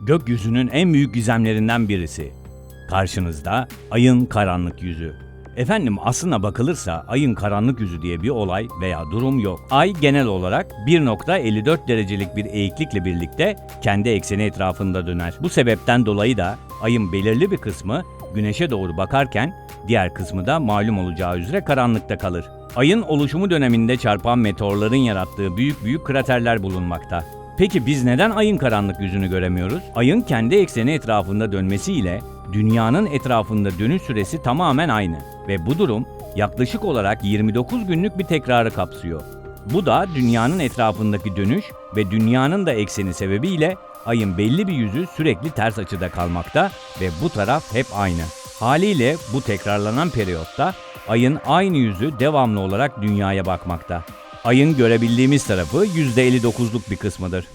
gökyüzünün en büyük gizemlerinden birisi. Karşınızda ayın karanlık yüzü. Efendim aslına bakılırsa ayın karanlık yüzü diye bir olay veya durum yok. Ay genel olarak 1.54 derecelik bir eğiklikle birlikte kendi ekseni etrafında döner. Bu sebepten dolayı da ayın belirli bir kısmı güneşe doğru bakarken diğer kısmı da malum olacağı üzere karanlıkta kalır. Ayın oluşumu döneminde çarpan meteorların yarattığı büyük büyük kraterler bulunmakta. Peki biz neden ayın karanlık yüzünü göremiyoruz? Ayın kendi ekseni etrafında dönmesiyle dünyanın etrafında dönüş süresi tamamen aynı ve bu durum yaklaşık olarak 29 günlük bir tekrarı kapsıyor. Bu da dünyanın etrafındaki dönüş ve dünyanın da ekseni sebebiyle ayın belli bir yüzü sürekli ters açıda kalmakta ve bu taraf hep aynı. Haliyle bu tekrarlanan periyotta ayın aynı yüzü devamlı olarak dünyaya bakmakta. Ayın görebildiğimiz tarafı %59'luk bir kısmıdır.